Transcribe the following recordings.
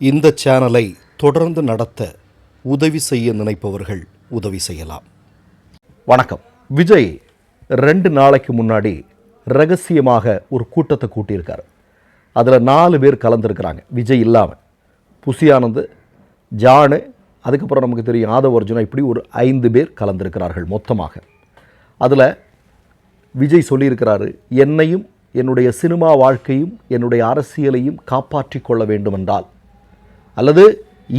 இந்த சேனலை தொடர்ந்து நடத்த உதவி செய்ய நினைப்பவர்கள் உதவி செய்யலாம். வணக்கம். விஜய் ரெண்டு நாளைக்கு முன்னாடி ரகசியமாக ஒரு கூட்டத்தை கூட்டியிருக்காரு. அதில் நாலு பேர் கலந்துருக்கிறாங்க. விஜய் இல்லாமல் புசியானந்து ஜானு அதுக்கப்புறம் நமக்கு தெரியும் ஆதவ அர்ஜுனா இப்படி ஒரு ஐந்து பேர் கலந்திருக்கிறார்கள் மொத்தமாக. அதில் விஜய் சொல்லியிருக்கிறாரு என்னையும் என்னுடைய சினிமா வாழ்க்கையும் என்னுடைய அரசியலையும் காப்பாற்றி கொள்ள வேண்டுமென்றால் அல்லது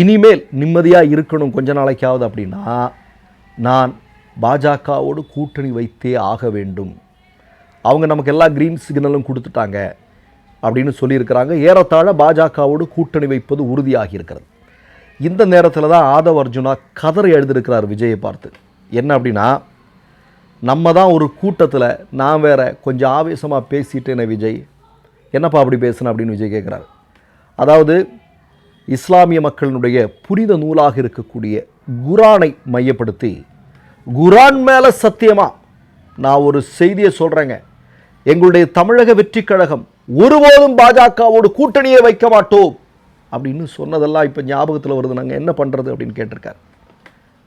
இனிமேல் நிம்மதியாக இருக்கணும் கொஞ்ச நாளைக்காவது அப்படின்னா நான் பாஜகவோடு கூட்டணி வைத்தே ஆக வேண்டும். அவங்க நமக்கு எல்லா க்ரீன் சிக்னலும் கொடுத்துட்டாங்க அப்படின்னு சொல்லியிருக்கிறாங்க. ஏறத்தாழ பாஜகவோடு கூட்டணி வைப்பது உறுதியாகி இருக்கிறது இந்த நேரத்தில் தான் ஆதவ் அர்ஜுனா கதறி எழுதியிருக்கிறார் விஜயை பார்த்து. என்ன அப்படின்னா நம்ம தான் ஒரு கூட்டத்தில் நான் வேற கொஞ்சம் ஆவேசமாக பேசிட்டேனே விஜய். என்னப்பா அப்படி பேசுனேன் அப்படின்னு விஜய் கேட்குறாரு அதாவது இஸ்லாமிய மக்களினுடைய புனித நூலாக இருக்கக்கூடிய குரானை மையப்படுத்தி குரான் மேலே சத்தியமாக நான் ஒரு செய்தியை சொல்கிறேங்க எங்களுடைய தமிழக வெற்றி கழகம் ஒருபோதும் பாஜகவோடு கூட்டணியை வைக்க மாட்டோம் அப்படின்னு சொன்னதெல்லாம் இப்போ ஞாபகத்தில் வருது. நாங்கள் என்ன பண்ணுறது அப்படின்னு கேட்டிருக்காரு.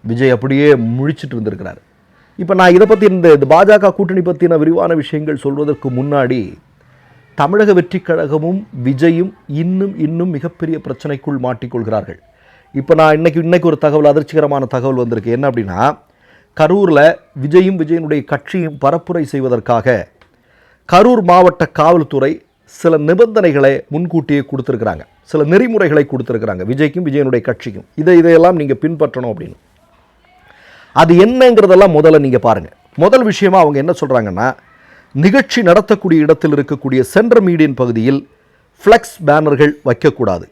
விஜய் அப்படியே முழிச்சிட்டு இருந்திருக்கிறார். இப்போ நான் இதை பற்றி இந்த பாஜக கூட்டணி பற்றின விரிவான விஷயங்கள் சொல்வதற்கு முன்னாடி தமிழக வெற்றிக் கழகமும் விஜயும் இன்னும் இன்னும் மிகப்பெரிய பிரச்சனைக்குள் மாட்டிக்கொள்கிறார்கள். இப்போ நான் இன்னைக்கு இன்னைக்கு ஒரு தகவல் அதிர்ச்சிகரமான தகவல் வந்திருக்கு. என்ன அப்படின்னா கரூரில் விஜயும் விஜயனுடைய கட்சியும் பரப்புரை செய்வதற்காக கரூர் மாவட்ட காவல்துறை சில நிபந்தனைகளை முன்கூட்டியே கொடுத்துருக்குறாங்க. சில நெறிமுறைகளை கொடுத்துருக்குறாங்க. விஜய்க்கும் விஜயனுடைய கட்சிக்கும். இதை இதையெல்லாம் நீங்கள் பின்பற்றணும் அப்படின்னு. அது என்னங்கிறதெல்லாம் முதல்ல நீங்கள் பாருங்கள் முதல் விஷயமா அவங்க என்ன சொல்கிறாங்கன்னா நிகழ்ச்சி நடத்தக்கூடிய இடத்தில் இருக்கக்கூடிய சென்ட்ரல் மீடியன் பகுதியில் ஃப்ளெக்ஸ் பேனர்கள் வைக்கக்கூடாது.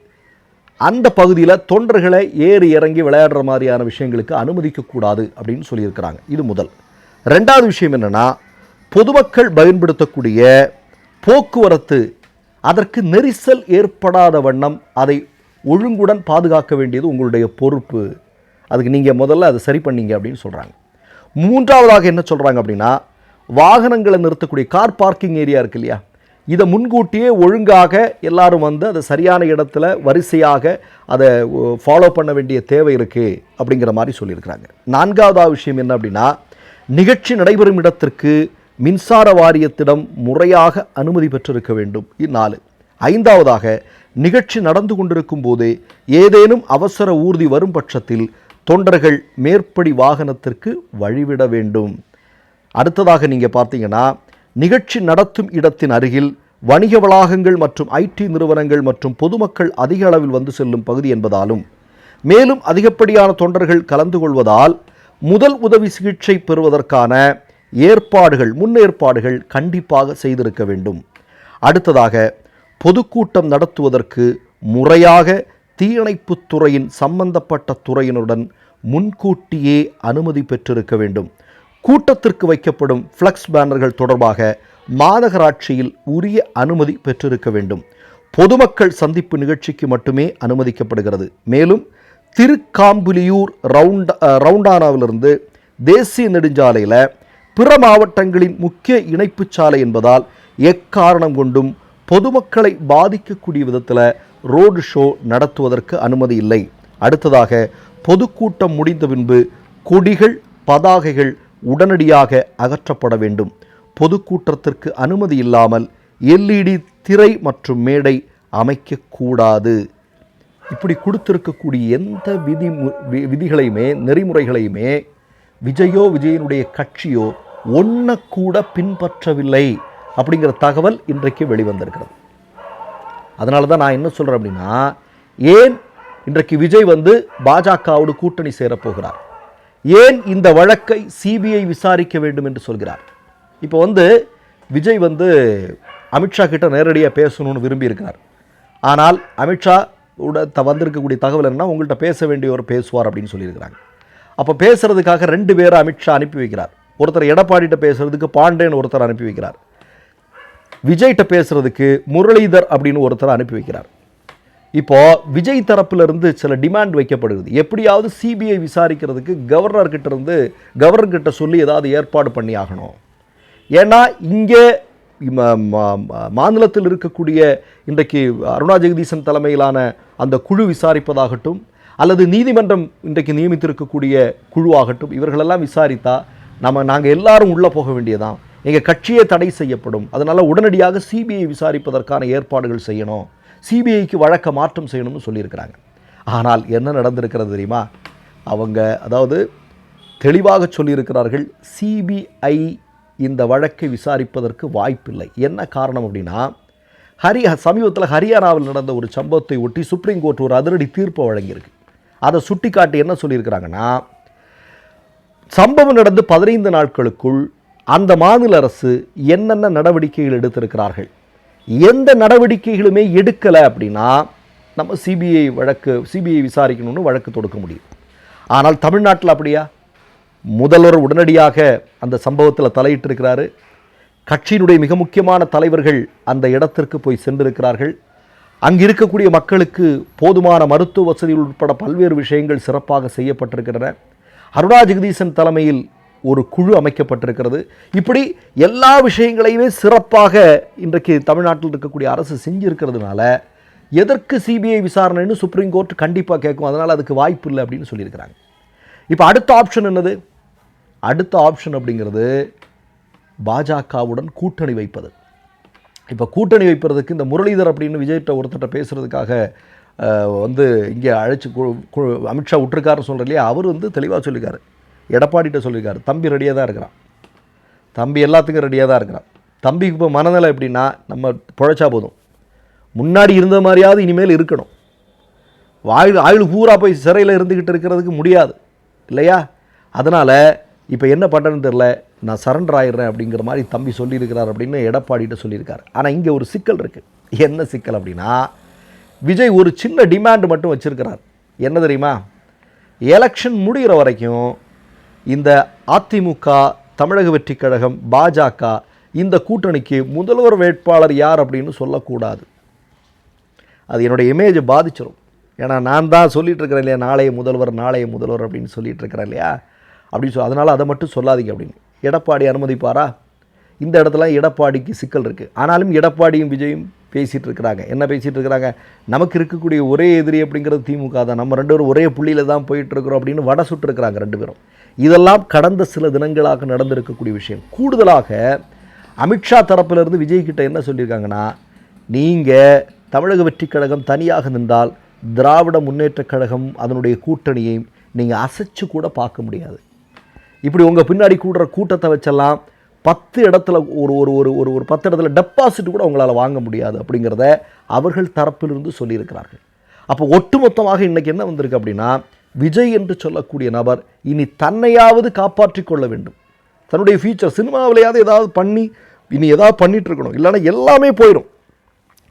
அந்த பகுதியில் தொண்டர்களை ஏறி இறங்கி விளையாடுற மாதிரியான விஷயங்களுக்கு அனுமதிக்கக்கூடாது அப்படின்னு சொல்லியிருக்கிறாங்க. இது முதல். ரெண்டாவது விஷயம் என்னென்னா பொதுமக்கள் பயன்படுத்தக்கூடிய போக்குவரத்து அதற்கு நெரிசல் ஏற்படாத வண்ணம் அதை ஒழுங்குடன் பாதுகாக்க வேண்டியது உங்களுடைய பொறுப்பு. அதுக்கு நீங்கள் முதல்ல அதை சரி பண்ணீங்க அப்படின்னு சொல்கிறாங்க மூன்றாவதாக என்ன சொல்கிறாங்க அப்படின்னா வாகனங்களை நிறுத்தக்கூடிய கார் பார்க்கிங் ஏரியா இருக்கு இல்லையா? இதை முன்கூட்டியே ஒழுங்காக எல்லாரும் வந்து அதை சரியான இடத்துல வரிசையாக அதை ஃபாலோ பண்ண வேண்டிய தேவை இருக்குது அப்படிங்கிற மாதிரி சொல்லியிருக்கிறாங்க. நான்காவதாக விஷயம் என்ன அப்படின்னா நிகழ்ச்சி நடைபெறும் இடத்திற்கு மின்சார வாரியத்திடம் முறையாக அனுமதி பெற்றிருக்க வேண்டும். இந்நாலு ஐந்தாவதாக நிகழ்ச்சி நடந்து கொண்டிருக்கும் போதே ஏதேனும் அவசர ஊர்தி வரும் பட்சத்தில் தொண்டர்கள் மேற்படி வாகனத்திற்கு வழிவிட வேண்டும். அடுத்ததாக நீங்கள் பார்த்தீங்கன்னா நிகழ்ச்சி நடத்தும் இடத்தின் அருகில் வணிக வளாகங்கள் மற்றும் ஐடி நிறுவனங்கள் மற்றும் பொதுமக்கள் அதிக அளவில் வந்து செல்லும் பகுதி என்பதாலும் மேலும் அதிகப்படியான தொண்டர்கள் கலந்து கொள்வதால் முதல் உதவி சிகிச்சை பெறுவதற்கான ஏற்பாடுகள் முன்னேற்பாடுகள் கண்டிப்பாக செய்திருக்க வேண்டும். அடுத்ததாக பொதுக்கூட்டம் நடத்துவதற்கு முறையாக தீயணைப்புத் துறையின் சம்பந்தப்பட்ட துறையினருடன் முன்கூட்டியே அனுமதி பெற்றிருக்க வேண்டும். கூட்டத்திற்கு வைக்கப்படும் ஃப்ளக்ஸ் பேனர்கள் தொடர்பாக மாநகராட்சியில் உரிய அனுமதி பெற்றிருக்க வேண்டும். பொதுமக்கள் சந்திப்பு நிகழ்ச்சிக்கு மட்டுமே அனுமதிக்கப்படுகிறது. மேலும் திருக்காம்புலியூர் ரவுண்ட் ரவுண்டானாவிலிருந்து தேசிய நெடுஞ்சாலையில் பிற மாவட்டங்களின் முக்கிய இணைப்புச் சாலை என்பதால் எக்காரணம் கொண்டும் பொதுமக்களை பாதிக்கக்கூடிய விதத்தில் ரோடு ஷோ நடத்துவதற்கு அனுமதி இல்லை. அடுத்ததாக பொதுக்கூட்டம் முடிந்த பின்பு கொடிகள் பதாகைகள் உடனடியாக அகற்றப்பட வேண்டும். பொதுக்கூட்டத்திற்கு அனுமதி இல்லாமல் எல்இடி திரை மற்றும் மேடை அமைக்கக்கூடாது. இப்படி கொடுத்திருக்கக்கூடிய எந்த விதி வி- விதிகளையுமே நெறிமுறைகளையுமே விஜயோ விஜயனுடைய கட்சியோ ஒன்றை கூட பின்பற்றவில்லை அப்படிங்கிற தகவல் இன்றைக்கு வெளிவந்திருக்கிறது. அதனால தான் நான் என்ன சொல்கிறேன் அப்படின்னா ஏன் இன்றைக்கு விஜய் வந்து பாஜகவோடு கூட்டணி சேரப்போகிறார் ஏன் இந்த வழக்கை சிபிஐ விசாரிக்க வேண்டும் என்று சொல்கிறார்? இப்போ வந்து விஜய் வந்து அமித்ஷா கிட்ட நேரடியாக பேசணும்னு விரும்பியிருக்கிறார். ஆனால் அமித்ஷா உட த வந்திருக்கக்கூடிய தகவல் என்ன உங்கள்கிட்ட பேச வேண்டியவர் பேசுவார் அப்படின்னு சொல்லியிருக்கிறாங்க. அப்போ பேசுகிறதுக்காக ரெண்டு பேரை அமித்ஷா அனுப்பி வைக்கிறார். ஒருத்தர் எடப்பாடிட்ட பேசுகிறதுக்கு பாண்டேன்னு ஒருத்தர் அனுப்பி வைக்கிறார். விஜய்கிட்ட பேசுகிறதுக்கு முரளிதர் அப்படின்னு ஒருத்தர் அனுப்பி வைக்கிறார். இப்போது விஜய் தரப்பிலிருந்து சில டிமாண்ட் வைக்கப்படுகிறது. எப்படியாவது சிபிஐ விசாரிக்கிறதுக்கு கவர்னர்கிட்ட இருந்து கவர்னர்கிட்ட சொல்லி ஏதாவது ஏற்பாடு பண்ணி ஆகணும். ஏன்னா இங்கே ம- மாநிலத்தில் இருக்கக்கூடிய இன்றைக்கு அருணா ஜெகதீசன் தலைமையிலான அந்த குழு விசாரிப்பதாகட்டும் அல்லது நீதிமன்றம் இன்றைக்கு நியமித்திருக்கக்கூடிய குழுவாகட்டும் இவர்களெல்லாம் விசாரித்தா நம்ம நாங்கள் எல்லாரும் உள்ளே போக வேண்டியதான் எங்கள் கட்சியே தடை செய்யப்படும். அதனால் உடனடியாக சிபிஐ விசாரிப்பதற்கான ஏற்பாடுகள் செய்யணும். சிபிஐக்கு வழக்க மாற்றம் செய்யணும்னு சொல்லியிருக்கிறாங்க. ஆனால் என்ன நடந்திருக்கிறது தெரியுமா? அவங்க அதாவது தெளிவாக சொல்லியிருக்கிறார்கள் சிபிஐ இந்த வழக்கை விசாரிப்பதற்கு வாய்ப்பில்லை. என்ன காரணம் அப்படின்னா ஹரி சமீபத்தில் ஹரியானாவில் நடந்த ஒரு சம்பவத்தை ஒட்டி சுப்ரீம் கோர்ட் ஒரு அதிரடி தீர்ப்பை வழங்கியிருக்கு. அதை சுட்டிக்காட்டி என்ன சொல்லியிருக்கிறாங்கன்னா சம்பவம் நடந்து பதினைந்து நாட்களுக்குள் அந்த மாநில அரசு என்னென்ன நடவடிக்கைகள் எடுத்திருக்கிறார்கள்? எந்த நடவடிக்கைகளுமே எடுக்கலை அப்படின்னா நம்ம சிபிஐ வழக்கு சிபிஐ விசாரிக்கணும்னு வழக்கு தொடுக்க முடியும். ஆனால் தமிழ்நாட்டில் அப்படியா? முதல்வர் உடனடியாக அந்த சம்பவத்தில் தலையிட்டிருக்கிறாரு. கட்சியினுடைய மிக முக்கியமான தலைவர்கள் அந்த இடத்திற்கு போய் சென்றிருக்கிறார்கள். அங்கு இருக்கக்கூடிய மக்களுக்கு போதுமான மருத்துவ வசதிகள் உட்பட பல்வேறு விஷயங்கள் சிறப்பாக செய்யப்பட்டிருக்கின்றன. அருணா ஜெகதீசன் தலைமையில் ஒரு குழு அமைக்கப்பட்டிருக்கிறது. இப்படி எல்லா விஷயங்களையுமே சிறப்பாக இன்றைக்கு தமிழ்நாட்டில் இருக்கக்கூடிய அரசு செஞ்சிருக்கிறதுனால எதற்கு சிபிஐ விசாரணைன்னு சுப்ரீம் கோர்ட் கண்டிப்பாக கேட்கும். அதனால் அதுக்கு வாய்ப்பு இல்லை அப்படின்னு சொல்லியிருக்கிறாங்க. இப்போ அடுத்த ஆப்ஷன் என்னது? அடுத்த ஆப்ஷன் அப்படிங்கிறது பாஜகவுடன் கூட்டணி வைப்பது. இப்போ கூட்டணி வைப்பதற்கு இந்த முரளிதர் அப்படின்னு விஜய்கிட்ட ஒருத்தர்கிட்ட பேசுகிறதுக்காக வந்து இங்கே அழைச்சி அமித்ஷா விட்டுருக்காருன்னு சொல்கிற இல்லையா? அவர் வந்து தெளிவாக சொல்லியிருக்காரு. எடப்பாடிகிட்ட சொல்லியிருக்காரு. தம்பி ரெடியாக தான் இருக்கிறான். தம்பி எல்லாத்துக்கும் ரெடியாக தான் இருக்கிறான். தம்பிக்கு இப்போ மனநிலை எப்படின்னா நம்ம பிழைச்சா போதும். முன்னாடி இருந்த மாதிரியாவது இனிமேல் இருக்கணும். ஆயுள் ஆயுள் பூரா போய் சிறையில் இருந்துக்கிட்டு இருக்கிறதுக்கு முடியாது. இல்லையா? அதனால் இப்போ என்ன பண்ணுறேன்னு தெரில நான் சரண்டர் ஆயிடுறேன் அப்படிங்கிற மாதிரி தம்பி சொல்லியிருக்கிறார் அப்படின்னு எடப்பாடிகிட்ட சொல்லியிருக்காரு. ஆனால் இங்கே ஒரு சிக்கல் இருக்குது என்ன சிக்கல் அப்படின்னா விஜய் ஒரு சின்ன டிமாண்ட் மட்டும் வச்சிருக்கிறார். என்ன தெரியுமா? எலெக்ஷன் முடிகிற வரைக்கும் இந்த அதிமுக தமிழக வெற்றிக் கழகம் பாஜக இந்த கூட்டணிக்கு முதல்வர் வேட்பாளர் யார் அப்படின்னு சொல்லக்கூடாது. அது என்னுடைய இமேஜை பாதிச்சிடும் ஏன்னா நான் தான் சொல்லிகிட்டு இருக்கிறேன் இல்லையா நாளைய முதல்வர் நாளைய முதல்வர் அப்படின்னு சொல்லிட்டு இருக்கிறேன் இல்லையா? அப்படின்னு சொல் அதனால் அதை மட்டும் சொல்லாதீங்க அப்படின்னு. எடப்பாடி அனுமதிப்பாரா? இந்த இடத்துல எடப்பாடிக்கு சிக்கல் இருக்குது ஆனாலும் எடப்பாடியும் விஜயும் பேசிகிட்டு இருக்கிறாங்க. என்ன பேசிகிட்டு இருக்கிறாங்க? நமக்கு இருக்கக்கூடிய ஒரே எதிரி அப்படிங்கிறது திமுக தான். நம்ம ரெண்டு பேரும் ஒரே புள்ளியில் தான் போயிட்டுருக்குறோம் அப்படின்னு வட சுட்டுருக்குறாங்க ரெண்டு பேரும். இதெல்லாம் கடந்த சில தினங்களாக நடந்திருக்கக்கூடிய விஷயம். கூடுதலாக அமித்ஷா தரப்பிலிருந்து விஜய் கிட்ட என்ன சொல்லியிருக்காங்கன்னா நீங்கள் தமிழக வெற்றிக் கழகம் தனியாக நின்றால் திராவிட முன்னேற்றக் கழகம் அதனுடைய கூட்டணியை நீங்கள் அசைச்சு கூட பார்க்க முடியாது. இப்படி உங்கள் பின்னாடி கூடுற கூட்டத்தை வச்செல்லாம் பத்து இடத்துல ஒரு ஒரு ஒரு ஒரு ஒரு பத்து இடத்துல டெபாசிட் கூட உங்களால் வாங்க முடியாது. அப்படிங்கிறத அவர்கள் தரப்பிலிருந்து சொல்லியிருக்கிறார்கள். அப்போ ஒட்டுமொத்தமாக இன்றைக்கி என்ன வந்திருக்கு அப்படின்னா விஜய் என்று சொல்லக்கூடிய நபர் இனி தன்னையாவது காப்பாற்றிக் கொள்ள வேண்டும். தன்னுடைய ஃபியூச்சர் சினிமாவிலையாவது ஏதாவது பண்ணி இனி ஏதாவது பண்ணிகிட்ருக்கணும் இல்லைனா இல்லைன்னா எல்லாமே போயிடும்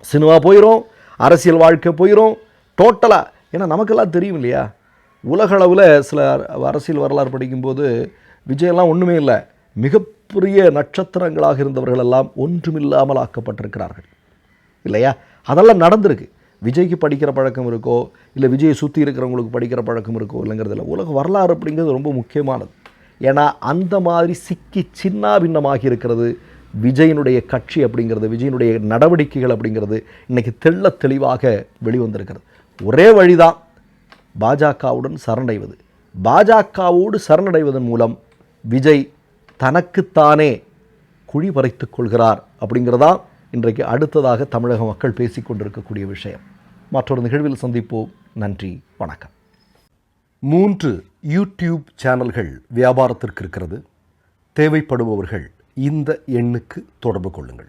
சினிமா போயிடும் அரசியல் வாழ்க்கை போயிடும் டோட்டலாக ஏன்னா நமக்கெல்லாம் தெரியும் இல்லையா? உலகளவில் சில அரசியல் வரலாறு படிக்கும்போது விஜயெல்லாம் ஒன்றுமே இல்லை. மிகப்பெரிய நட்சத்திரங்களாக இருந்தவர்கள் எல்லாம் ஒன்றுமில்லாமல் ஆக்கப்பட்டிருக்கிறார்கள். இல்லையா? அதெல்லாம் நடந்திருக்கு. விஜய்க்கு படிக்கிற பழக்கம் இருக்கோ இல்லை விஜயை சுற்றி இருக்கிறவங்களுக்கு படிக்கிற பழக்கம் இருக்கோ இல்லைங்கிறதில்ல உலக வரலாறு அப்படிங்கிறது ரொம்ப முக்கியமானது. ஏன்னா அந்த மாதிரி சிக்கி சின்னாபின்னமாகி இருக்கிறது விஜயனுடைய கட்சி அப்படிங்கிறது விஜயனுடைய நடவடிக்கைகள் அப்படிங்கிறது இன்னைக்கு தெள்ள தெளிவாக வெளிவந்திருக்கிறது. ஒரே வழிதான் பாஜகவுடன் சரணடைவது. பாஜகவோடு சரணடைவதன் மூலம் விஜய் தனக்குத்தானே குழி பறித்துக் கொள்கிறார் அப்படிங்கிறதான் இன்றைக்கு அடுத்ததாக தமிழக மக்கள் பேசிக் கொண்டிருக்கக்கூடிய விஷயம். மற்றொரு நிகழ்வில் சந்திப்போம். நன்றி. வணக்கம். மூன்று யூடியூப் சேனல்கள் வியாபாரத்திற்கு இருக்கிறது. தேவைப்படுபவர்கள் இந்த எண்ணுக்கு தொடர்பு கொள்ளுங்கள்.